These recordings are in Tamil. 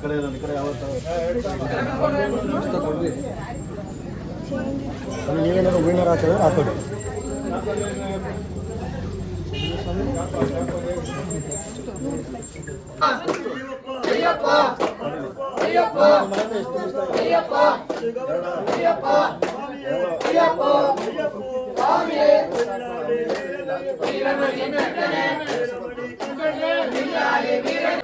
ಕಡೆ ನನ್ನ ಕಡೆ ಯಾವತ್ತು ನೀವೇನಾದ್ರು ವಿನ್ನರ್ ಹಾಕಿದ್ರೆ ಹಾಕೋದು ಅಯ್ಯಪ್ಪ வீரமணி வீரமணி வீரமணி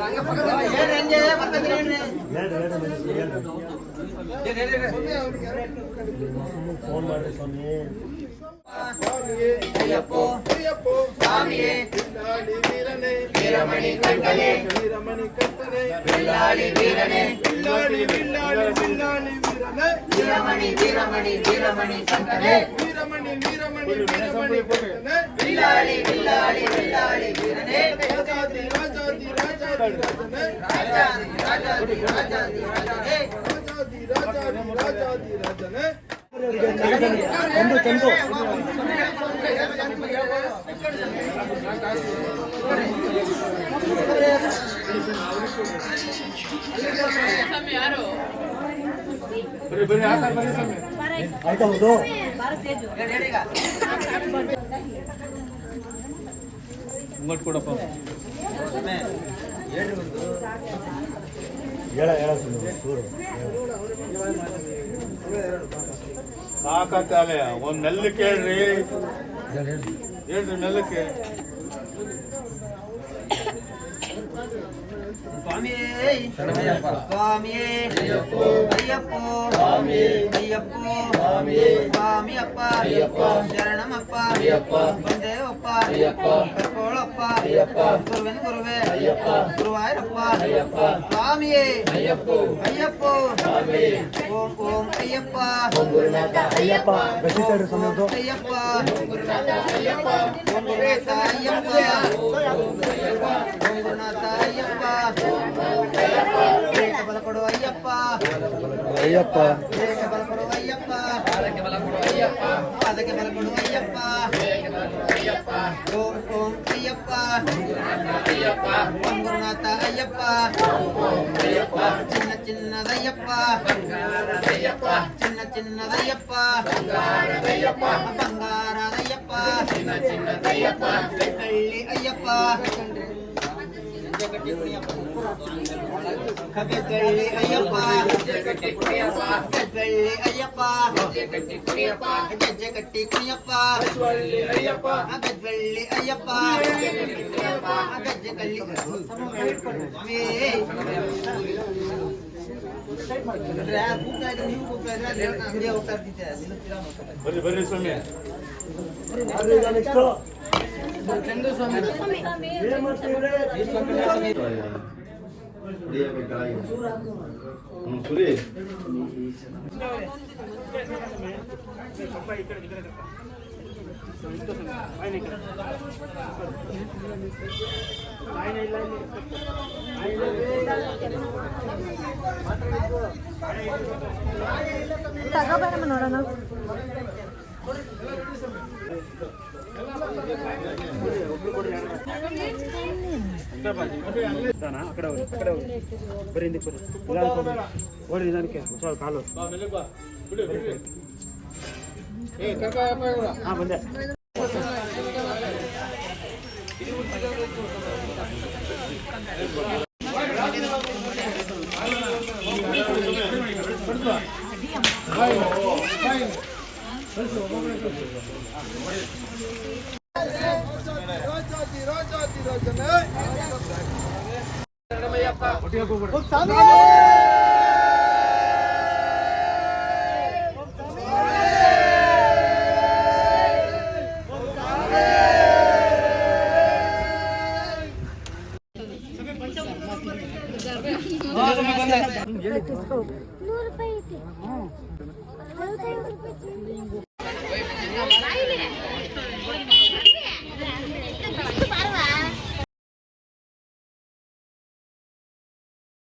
రంగ పక్కన ఏ రంగే పక్కన ஃபோன் மாட்டேன் சாமி ஐயப்போ ஐயப்போ சாமியே பிள்ளாளி வீரனே வீரமணி கண்டனே வீரமணி கண்டனே பிள்ளாளி வீரனே பிள்ளாளி பிள்ளாளி பிள்ளாளி வீரனே வீரமணி வீரமணி வீரமணி கண்டனே வீரமணி வீரமணி வீரமணி கண்டனே பிள்ளாளி பிள்ளாளி பிள்ளாளி வீரனே ராஜாதி ராஜாதி ராஜாதி ராஜனே ராஜாதி ராஜாதி ராஜாதி ಆಯ್ತಾ ಹೌದು ಕೊಡಪ್ಪ. ಸಾಕತ್ತಾಲೆ ಒಂದ್ ಮೆಲ್ಲಕ್ಕೆ ಹೇಳ್ರಿ ಹೇಳ್ರಿ ಮೆಲ್ಲಕ್ಕೆ சுவாமியே சுவாமியே ஐயப்போ ஐயப்போ சுவாமி ஐயப்போ சுவாமி சுவாமி அப்பா ஐயப்பா சரணம் அப்பா ஐயப்பா வந்தேவப்பா சுவாமியே ஐயப்போ ஓம் ஓம் ஐயப்பா ஐயப்பா ஐயப்பா బలపడు అయ్యప్ప అయ్యప్ప బలపడు అయ్యప్ప అదకి బలపడు అయ్యప్ప ఓం ఓం ஐயப்பா. பங்குநாத ஐயப்பா. சின்ன சின்னதையப்பா சின்ன சின்னதையப்பா பங்காரதையப்பா கள்ளி ஐயப்பா. ಕಟ್ಟಕಳ್ಳಿ ಅಯ್ಯಪ್ಪ ಕಟ್ಟಿ ಕುಡಿಯಪ್ಪ ಕಟ್ಟಕಳ್ಳಿ ಅಯ್ಯಪ್ಪ ಕಟ್ಟಿ ಕುಡಿಯಪ್ಪ ಗಜ್ಜೆ ಕಟ್ಟಿ ಕುಯ್ಯಪ್ಪ ಅಯ್ಯಪ್ಪ ಗಜ್ಜಳ್ಳಿ ಅಯ್ಯಪ್ಪ ಗಜ್ಜೆ ಕಳ್ಳಿ ಬರ್ರಿ ಬರ್ರಿ ಸ್ವಾಮಿ ಈಗ ನೆಕ್ಸ್ಟು ಚಂದು ಸ್ವಾಮಿ ಏನ್ ಮಾಡ್ತೀವ್ರಿ ಸುರಿ ತಗೋಬರಮ್ಮ ನೋಡೋಣ అక్కడ అక్కడ బరింది ఓడి దానికి చాలు కాలు ముందే. Thank. ये किसको